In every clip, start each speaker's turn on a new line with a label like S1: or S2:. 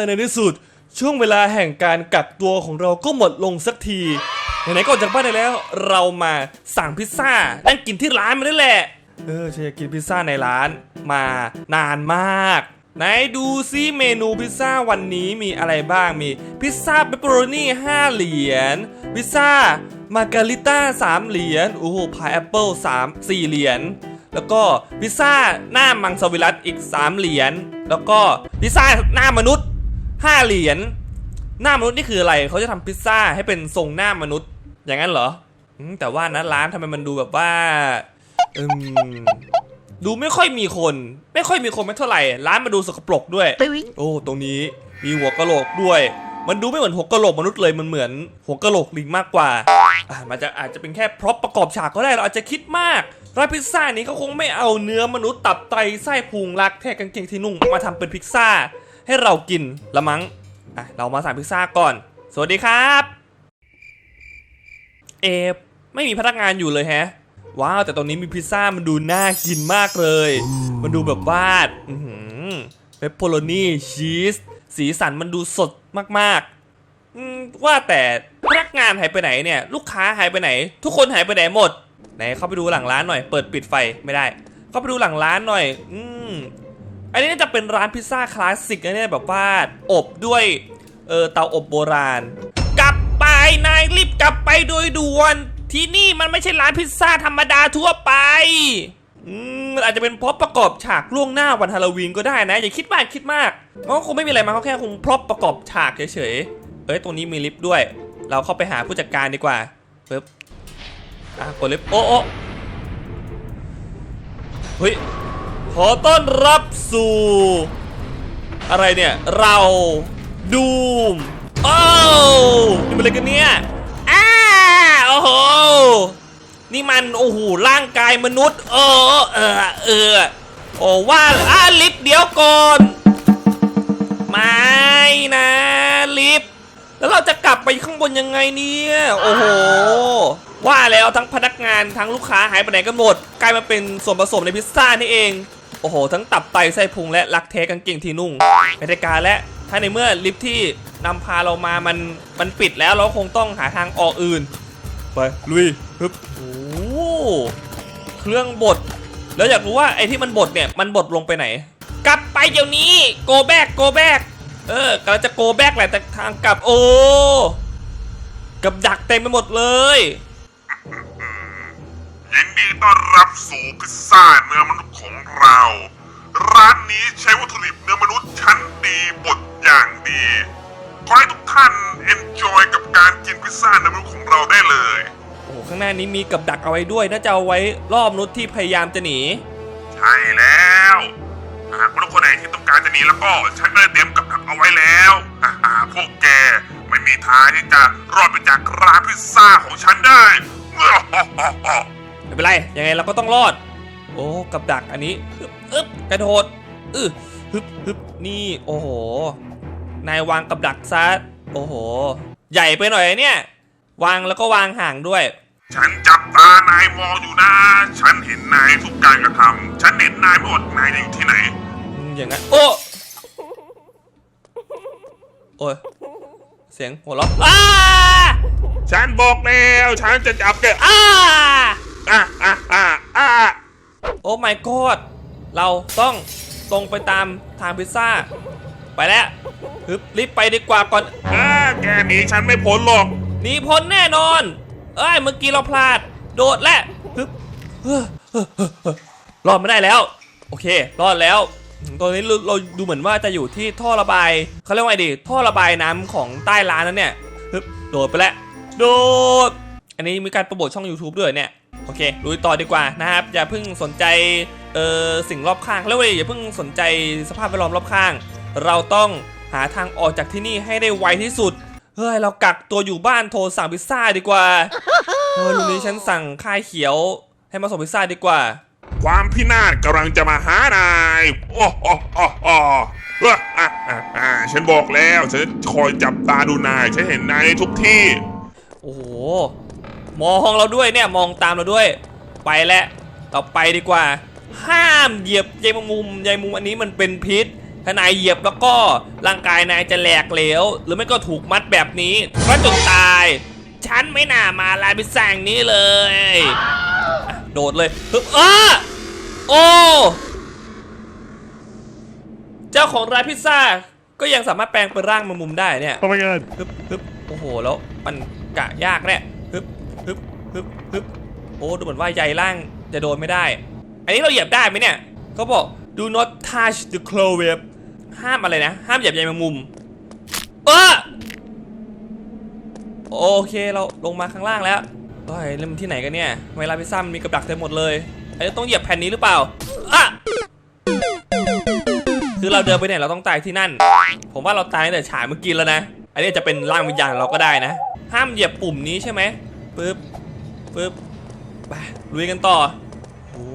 S1: อในที่สุด ช่วงเวลาแห่งการกักตัวของเราก็หมดลงสักทีไหนๆก็ออกจากบ้านได้แล้ว เรามาสั่งพิซซ่านั่งกินที่ร้านมาได้แหละ เออฉันอยากกินพิซซ่าในร้านมานานมาก ไหนดูซิเมนูพิซซ่าวันนี้มีอะไรบ้างมีพิซซ่าเปปเปอโรนี่5เหรียญพิซซ่ามาการิต้า3เหรียญโอ้โหพายแอปเปิล3 4เหรียญแล้วก็พิซซ่าหน้ามังสวิรัตอีก 3 เหรียญแล้วก็พิซซ่าหน้ามนุษย์ 5เหรียญหน้ามนุษย์นี่คืออะไรเขาจะทำพิซซ่าให้เป็นทรงหน้ามนุษย์ อย่างนั้นเหรออืมแต่ว่านะร้านทำไมมันดูแบบว่าอืมดูไม่ค่อยมีคน ไม่ค่อยมีคนไม่เท่าไหร่ ร้านมันดูสกปรกด้วย โอ้ตรงนี้มีหัวกะโหลกด้วย มันดูไม่เหมือนหัวกะโหลกมนุษย์เลยมันเหมือนหัวกะโหลกลิงมากกว่าอะมันจะอาจจะเป็นแค่พร็อพประกอบฉากก็ได้เราอาจจะคิดมากร้านพิซซ่านี้เขาคงไม่เอาเนื้อมนุษย์ตับไตไส้พุงรักแท้กางเกงที่นุ่งมาทำเป็นพิซซ่า ให้เรากินละมั้งอะเรามาสั่งพิซซ่าก่อน สวัสดีครับ เอฟไม่มีพนักงานอยู่เลยแฮะ ว้าวแต่ตรงนี้มีพิซซ่ามันดูน่ากินมากเลย มันดูแบบวาอือหือเปปเปอโรนีชีสสีสันมันดูสดมากๆอืมว่าแต่พนักงานหายไปไหนเนี่ย ลูกค้าหายไปไหน ทุกคนหายไปไหนหมดไหนเข้าไปดูหลังร้านหน่อย เปิดปิดไฟไม่ได้ เข้าไปดูหลังร้านหน่อย อืม อันนี้จะเป็นร้านพิซซ่าคลาสสิกนะเนี่ยแบบว่าอบด้วยเออเตาอบโบราณ กลับไปนายรีบกลับไปโดยด่วน ที่นี่มันไม่ใช่ร้านพิซซ่าธรรมดาทั่วไปอืมมันอาจจะเป็นพร็อพประกอบฉากล่วงหน้าวันฮาโลวีนก็ได้นะ อย่าคิดมากคิดมากมันก็คงไม่มีอะไรมาเขาแค่คงพร็อพประกอบฉากเฉยๆเอ้ยตรงนี้มีลิฟต์ด้วย เราเข้าไปหาผู้จัดการดีกว่าปึ๊บอะกดลิฟต์โอ้โอ้เฮ้ย ขอต้อนรับสู่ อะไรเนี่ย เราดูมโอ้นี่มันอะไรกันเนี่ยอ้าโอ้โหนี่มันโอ้โหร่างกายมนุษย์เออเออเออโอ้ว่าอะลิฟต์เดี๋ยวก่อนไม่นะลิฟต์แล้วเราจะกลับไปข้างบนยังไงเนี่ยโอ้โหว่าแล้วทั้งพนักงานทั้งลูกค้าหายไปไหนกันหมด กลายมาเป็นส่วนผสมในพิซซ่านี่เอง โอ้โห ทั้งตับไตไส้พุงและรักแท้กางเกงที่นุ่งไม่ได้การและถ้าในเมื่อลิฟที่นำพาเรามามันมันปิดแล้วเราคงต้องหาทางออกอื่น ไปลุยฮึบโอ้เครื่องบด แล้วอยากรู้ว่าไอ้ที่มันบดเนี่ยมันบดลงไปไหน กลับไปเดี๋ยวนี้โกแบกโกแบกเออกำลังจะโกแบกแหละแต่ทางกลับโอ้กับดักเต็มไปหมดเลย
S2: ยินดีต้อนรับสู่พิซซ่าเนื้อมนุษย์ของเรา ร้านนี้ใช้วัตถุดิบเนื้อมนุษย์ชั้นดีบดอย่างดี ขอให้ทุกท่านเอนจอยกับการกินพิซซ่าเนื้อมนุษย์ของเราได้เลย
S1: โอ้โหข้างหน้านี้มีกับดักเอาไว้ด้วยน่าจะเอาไว้ล่อมนุษย์ที่พยายามจะหนี
S2: ใช่แล้วหากมนุษย์คนไหนที่ต้องการจะหนีแล้วก็ฉันก็ได้เตรียมกับดักเอาไว้แล้วอ่าพวกแกไม่มีทางที่จะรอดไปจากร้านพิซซ่าของฉันได้
S1: ไม่เป็นไร ยังไงเราก็ต้องรอด โอ้ กับดักอันนี้อึบอึบกระโดดอึบฮึบฮึบนี่ โอ้โห นายวางกับดักซะ โอ้โห ใหญ่ไปหน่อยเนี่ย วางแล้วก็วางห่างด้วย
S2: ฉันจับตานายมองอยู่นะ ฉันเห็นนายทุกการกระทำฉันเห็นนายไม่หมดนายจะอยู่ที่ไหน
S1: อืมอย่างนั้น โอ้โอ้ย เสียงหัวเราะอ้า
S2: ฉันบอกแล้ว ฉันจะจับแก
S1: อ้า
S2: อะอะอะอะ
S1: โอ้ my god เราต้องตรงไปตามทางพิซซ่า ไปแล้วฮึบรีบไปดีกว่าก่อน
S2: อะแกหนีฉันไม่พ้นหรอก
S1: หนีพ้นแน่นอน เอ้ยเมื่อกี้เราพลาด โดดและฮึบเฮ้อเฮ้อเฮ้อเฮ้อรอดไม่ได้แล้ว โอเค รอดแล้วตอนนี้เราเราดูเหมือนว่าจะอยู่ที่ท่อระบายเขาเรียกว่าไงดี ท่อระบายน้ำของใต้ร้านนั้นเนี่ยฮึบโดดไปแล้ว โดด อันนี้มีการโปรโมทช่อง YouTube ด้วยเนี่ย โอเคลุยต่อดีกว่านะครับ อย่าเพิ่งสนใจเอ่อสิ่งรอบข้างแล้วเว้ยอย่าเพิ่งสนใจสภาพแวดล้อมรอบข้าง เราต้องหาทางออกจากที่นี่ให้ได้ไวที่สุด เฮ้ย เรากักตัวอยู่บ้านโทรสั่งพิซซ่าดีกว่าเออลุงนี้ฉันสั่งค่ายเขียว ให้มาส่งพิซซ่าดีกว่า
S2: ความพินาศกำลังจะมาหานาย โอ้โอ้โอ้โอ้เอ้ออะอะอะฉันบอกแล้ว ฉันจะคอยจับตาดูนาย ฉันเห็นนายในทุกที่
S1: โอ้โห มองเราด้วยเนี่ยมองตามเราด้วย ไปแล้วเราไปดีกว่า ห้ามเหยียบใยมุมใยมุมอันนี้มันเป็นพิษถ้ถ้านายเหยียบแล้วก็ร่างกายนายจะแหลกเหลว หรือไม่ก็ถูกมัดแบบนี้ก็จนตาย ฉันไม่น่ามาลานพิซซ่าอย่างนี้เลยอะโดดเลยฮึบอ้าโอ้เจ้าของร้านพิซซ่าก็ยังสามารถแปลงเป็นร่างแมงมุมได้เนี่ย
S3: Oh my god.
S1: ฮึบฮึบโอ้โหแล้วมันกะยากเนี่ย ฮึบฮึบฮึบโอ้ดูเหมือนว่าใยล่างจะโดนไม่ได้ อันนี้เราเหยียบได้ไหมเนี่ยเขาบอก do not touch the claw web ห้ามอะไรนะ ห้ามเหยียบใยแมงมุมเออโอเคเราลงมาข้างล่างแล้วเฮ้ยเล่มนที่ไหนกันเนี่ยทำไมร้าพิซซ่ามันมีกับดักเต็มหมดเลยอันนี้ต้องเหยียบแผ่นนี้หรือเปล่าอะคือเราเดินไปเนี่ยเราต้องตายที่นั่น ผมว่าเราตายตั้งแต่ฉายเมื่อกี้แล้วนะ อันนี้จะเป็นร่างวิญญาณเราก็ได้นะ ห้ามเหยียบปุ่มนี้ใช่ไหม ปึ๊บปึ๊บไปลุยกันต่อโอ้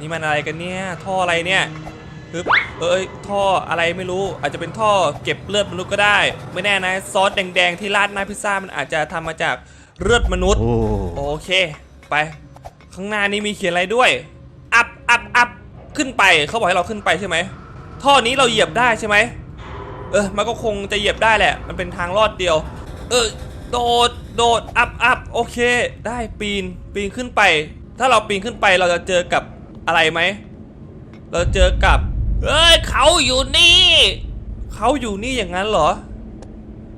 S1: นี่มันอะไรกันเนี่ยท่ออะไรเนี่ยปึ๊บเอ้ยท่ออะไรไม่รู้ อาจจะเป็นท่อเก็บเลือดมนุษย์ก็ได้ ไม่แน่นะซอสแดงๆที่ราดหน้าพิซซ่ามันอาจจะทำมาจากเลือดมนุษย์โอเค ไป ข้างหน้านี้มีเขียนอะไรด้วยอัพอัพอัพขึ้นไปเขาบอกให้เราขึ้นไปใช่ไหมท่อนี้เราเหยียบได้ใช่ไหมเออมันก็คงจะเหยียบได้แหละ มันเป็นทางลอดเดียว เออ โดด โดด อัพอัพโอเค ได้ปีน ปีนขึ้นไป ถ้าเราปีนขึ้นไปเราจะเจอกับอะไรไหม เราเจอกับ เอ้ย เขาอยู่นี่ เขาอยู่นี่อย่างนั้นเหรอ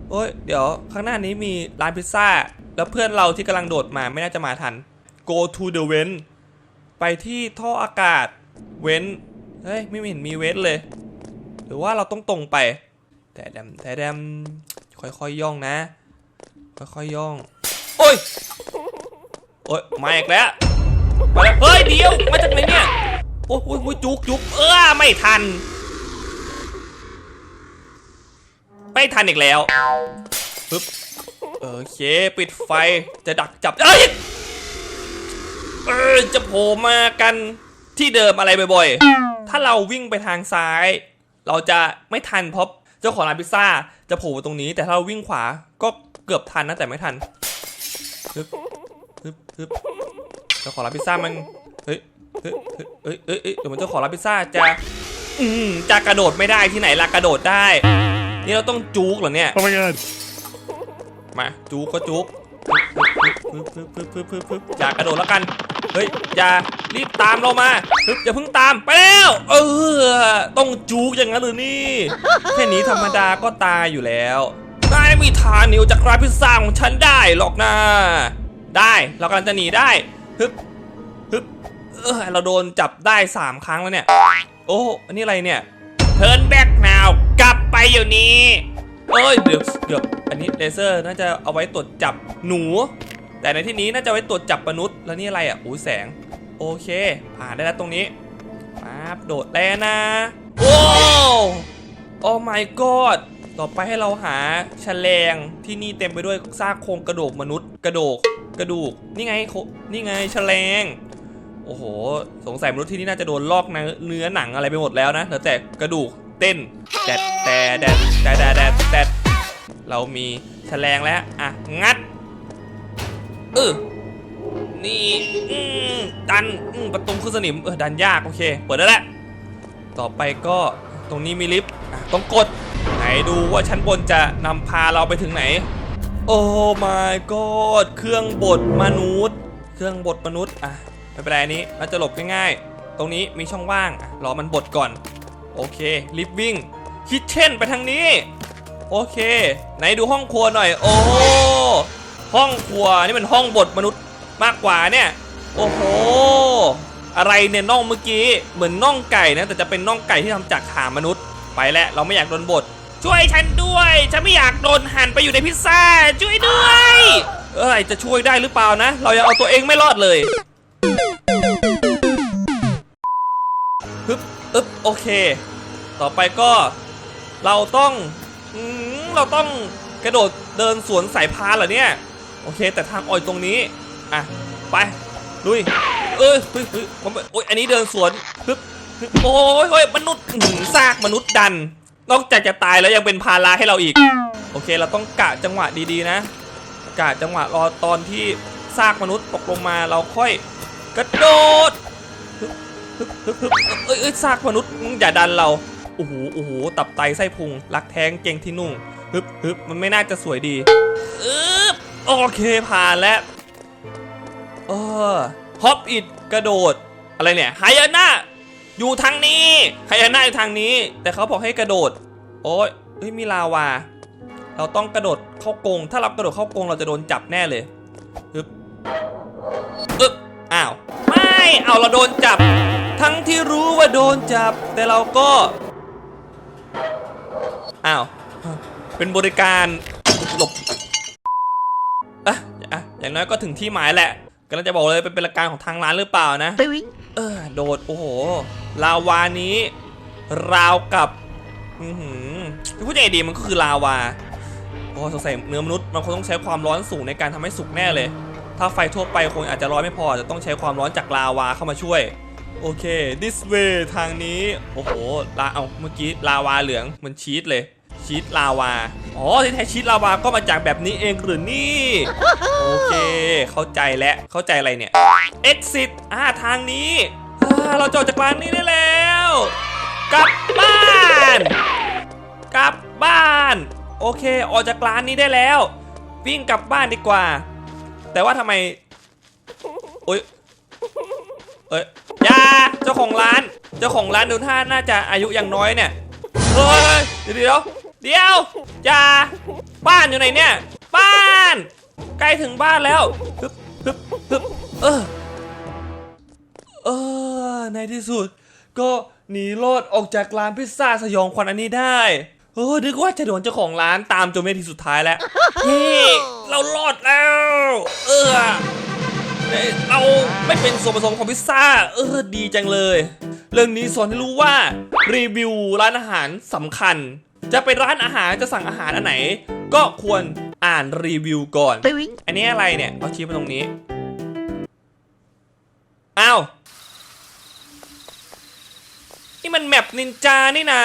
S1: โอ้ย เดี๋ยวข้างหน้านี้มีร้านพิซซ่า แล้วเพื่อนเราที่กำลังโดดมาไม่น่าจะมาทัน go to the vent ไปที่ท่ออากาศ เว้น เฮ้ย ไม่เห็นมีเว้นเลย หรือว่าเราต้องตรงไป แต่ดำแต่ดำค่อยๆย่องนะ ค่อยๆย่อง โอ้ย โอ้ยมาอีกแล้วมาแล้วเฮ้ยเดี๋ยวมาจากไหนเนี่ย โอ้ยโอ้ยจุกจุกเออไม่ทัน ไม่ทันอีกแล้วปึ๊บโอเคปิดไฟจะดักจับ เอ้ยเออจะโผล่มากันที่เดิมอะไรบ่อยๆ ถ้าเราวิ่งไปทางซ้าย เราจะไม่ทันเพราะเจ้าของร้านพิซซ่าจะโผล่ตรงนี้ แต่ถ้าเราวิ่งขวาก็ เกือบทันนะแต่ไม่ทันฮึบฮึบฮึบเจ้าของร้านพิซซ่ามันเฮ้ยเฮ้ยเฮ้ย เฮ้ย เฮ้ย เฮ้ยเดี๋ยวมันเจ้าของร้านพิซซ่าจะ อืมจะกระโดดไม่ได้ที่ไหนล่ะกระโดดได้ นี่เราต้องจูกเหรอเนี่ย
S3: Oh my god.
S1: มาจูก็จุกปึ๊บปึ๊บปึ๊บปึ๊บปึ๊บปึ๊บอย่ากระโดดแล้วกัน เฮ้ย อย่ารีบตามเรามาปึ๊บอย่าเพิ่งตามไปแล้ว เออ ต้องจูกอย่างนั้นหรือนี่ แค่นี้ธรรมดาก็ตายอยู่แล้ว นายไม่มีทางหนีออกจากร้านพิซซ่าของฉันได้หรอกนะ ได้เรากำลังจะหนีได้ฮึบฮึบเออเราโดนจับได้สามครั้งแล้วเนี่ย โอ้อันนี้อะไรเนี่ยเทิร์นแบ็กนาวกลับไปอยู่นี้เอ้ยเดี๋ยวเดี๋ยวอันนี้เลเซอร์น่าจะเอาไว้ตรวจจับหนู แต่ในที่นี้น่าจะไว้ตรวจจับมนุษย์แล้วนี่อะไรอะอู้แสง โอเค ผ่านได้แล้วตรงนี้ปั๊บโดดแล้วนะ โอ้โอ้ my god ต่อไปให้เราหาแฉลงที่นี่เต็มไปด้วยซากโครงกระดูกมนุษย์ กระดูกกระดูก นี่ไงนี่ไงแฉลงโอ้โห สงสัยมนุษย์ที่นี่น่าจะโดนลอกเนื้อหนังอะไรไปหมดแล้วนะเหลือแต่กระดูกเต้นแดดแต่แดดแต่แดดแดดแดดเรามีแฉลงแล้วอะงัดเออนี่อืมดันอืมประตูคือสนิมเออดันยากโอเคเปิดได้แล้วต่อไปก็ตรงนี้มีลิฟต์ต้องกด ดูว่าชั้นบนจะนำพาเราไปถึงไหน โอ้ my god เครื่องบดมนุษย์ เครื่องบดมนุษย์อะไม่เป็นไรนี้เราจะหลบง่ายๆ ตรงนี้มีช่องว่างรอมันบดก่อน โอเคลิฟวิ่งคิดเช่นไปทางนี้ โอเค ไหนดูห้องครัวหน่อย โอ้ห้องครัวนี่มันห้องบดมนุษย์มากกว่าเนี่ย โอ้โหอะไรเนี่ยน่องเมื่อกี้เหมือนน่องไก่นะแต่จะเป็นน่องไก่ที่ทำจากขามนุษย์ ไปแล้วเราไม่อยากโดนบด ช่วยฉันด้วย ฉันไม่อยากโดนหั่นไปอยู่ในพิซซ่า ช่วยด้วย เอ้ย จะช่วยได้หรือเปล่านะ เรายังเอาตัวเองไม่รอดเลยฮึบอึบโอเค ต่อไปก็เราต้องอืมเราต้องกระโดดเดินสวนสายพานเหรอเนี่ย โอเค แต่ทางอ่อยตรงนี้ อะ ไป ลุย เอ้ยเฮ้ยเฮ้ยผมโอ้ยอันนี้เดินสวนฮึบฮึบโอ้ยโอ้ยมนุษย์อื้อหือซากมนุษย์ดัน นอกจากจะตายแล้วยังเป็นภาระให้เราอีก โอเค เราต้องกะจังหวะดีๆนะ กะจังหวะรอตอนที่ซากมนุษย์ตกลงมาเราค่อยกระโดดฮึบฮึบฮึบฮึบเอ้ยเอ้ยซากมนุษย์มึงอย่าดันเราโอ้โหโอ้โหตับไตไส้พุงรักแท้งเกงที่นุ่งฮึบฮึบมันไม่น่าจะสวยดีอึบโอเคผ่านแล้วเออฮอปอิดกระโดดอะไรเนี่ยไฮยาน่า อยู่ทางนี้ไฮยาน่าอยู่ทางนี้ แต่เขาบอกให้กระโดด โอ้ยเฮ้ยมีลาวา เราต้องกระโดดเข้ากรงถ้าเรากระโดดเข้ากรงเราจะโดนจับแน่เลยอึบอึบอ้าวไม่เอาเราโดนจับ ทั้งที่รู้ว่าโดนจับ แต่เราก็อ้าวเป็นบริการหลบอะอะอย่างน้อยก็ถึงที่หมายแหละ กำลังจะบอกเลยเป็นบริการของทางร้านหรือเปล่านะ
S3: Boing.
S1: เออโดดโอ้โหลาวานี้ ราวกับอือหือพูดยังไงดีมันก็คือลาวาโอ้สงสัยเนื้อมนุษย์มันคงต้องใช้ความร้อนสูงในการทำให้สุกแน่เลย ถ้าไฟทั่วไปคงอาจจะร้อนไม่พออาจจะต้องใช้ความร้อนจากลาวาเข้ามาช่วยโอเค this way ทางนี้ โอ้โห ลา เอา เมื่อกี้ ลาวาเหลืองเหมันชีสเลย ชีสลาวา อ๋อที่แท้ชีสลาวาก็มาจากแบบนี้เองหรือนี่ โอเค เข้าใจแล้ว เข้าใจอะไรเนี่ย exit อ่าทางนี้อ่าเราจะออกจากร้านนี้ได้แล้ว กลับบ้าน กลับบ้าน โอเค ออกจากร้านนี้ได้แล้ว วิ่งกลับบ้านดีกว่า แต่ว่าทำไมโอ๊ยเอ้ยยาเจ้าของร้าน เจ้าของร้านดูท่าน่าจะอายุยังน้อยเนี่ย เฮ้ยเดี๋ยว เดี๋ยวเดี๋ยวอยาบ้านอยู่ไหนเนี่ย บ้าน ใกล้ถึงบ้านแล้วฮึบฮึบฮึบเออเออในที่สุด ก็หนีรอดออกจากร้านพิซซ่าสยองขวัญอันนี้ได้โอ้นึกว่าจะโดนเจ้าของร้านตามจนเวทีสุดท้ายแล้วเฮ้เรารอดแล้ว เออเอ้ยเราไม่เป็นส่วนผสมของพิซซ่า เออ ดีจังเลย เรื่องนี้สอนให้รู้ว่า รีวิวร้านอาหารสำคัญ จะไปร้านอาหารจะสั่งอาหารอันไหน ก็ควรอ่านรีวิวก่อน
S3: Boing.
S1: อันนี้อะไรเนี่ยเอาชี้มาตรงนี้ อ้าว นี่มันแมปนินจานี่นา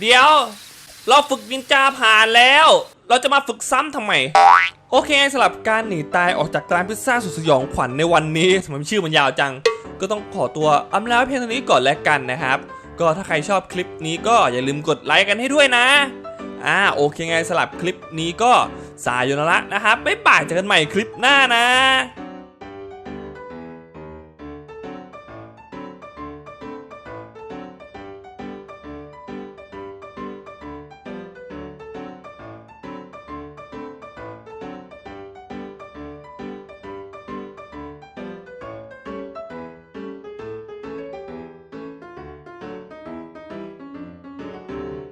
S1: เดี๋ยว เราฝึกนินจาผ่านแล้ว เราจะมาฝึกซ้ำทำไม โอเคสำหรับการหนีตายออกจากร้านพิซซ่าสุดสยองขวัญในวันนี้ทำไมชื่อมันยาวจัง ก็ต้องขอตัวอำลาไว้เพียงเท่านี้ก่อนแล้วกันนะครับ ก็ถ้าใครชอบคลิปนี้ก็อย่าลืมกดไลค์กันให้ด้วยนะ อ่าโอเคไงสลับคลิปนี้ก็สายอยู่แล้วละนะครับ บ๊ายบายเจอกันใหม่คลิปหน้านะ